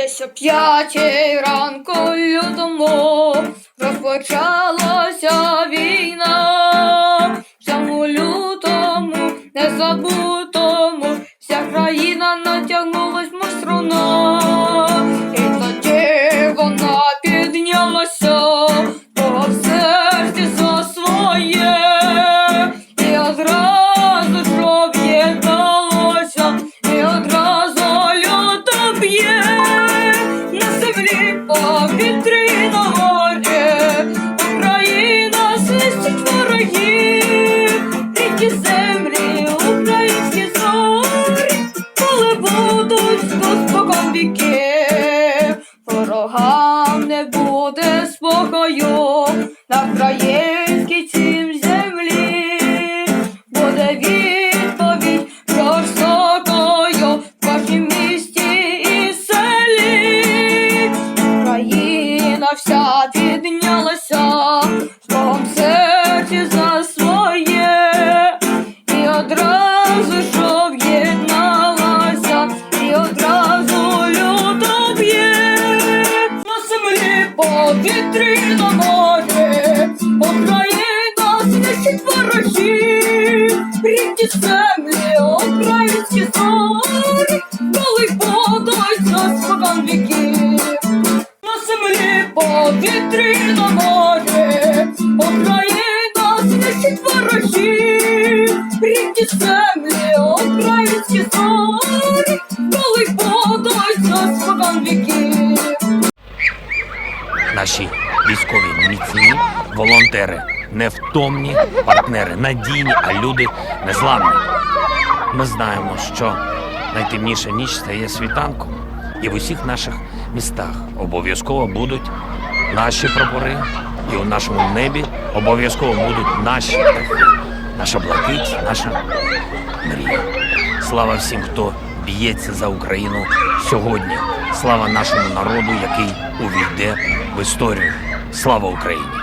Десь о п'ятій ранку лютому розпочалася війна. В цьому лютому незабутому вся країна натягнулась мов ворогам не буде спокою. На українській вся піднялася, Богом серці за своє, і одразу ж об'єдналася, і одразу люто б'є на землі повітрі на морі, Україна знищить ворогів, рідні землі, українські зорі, коли будуть за спокон віків. На морі, Україна знищить ворогів, рідні землі, українські зорі, коли за спокон віків. Наші військові міцні волонтери, невтомні партнери, надійні, а люди незламні. Ми знаємо, що найтемніша ніч стає світанком, і в усіх наших містах обов'язково будуть наші прапори, і у нашому небі обов'язково будуть наші птахи, наша блакить, наша мрія. Слава всім, хто б'ється за Україну сьогодні. Слава нашому народу, який увійде в історію. Слава Україні!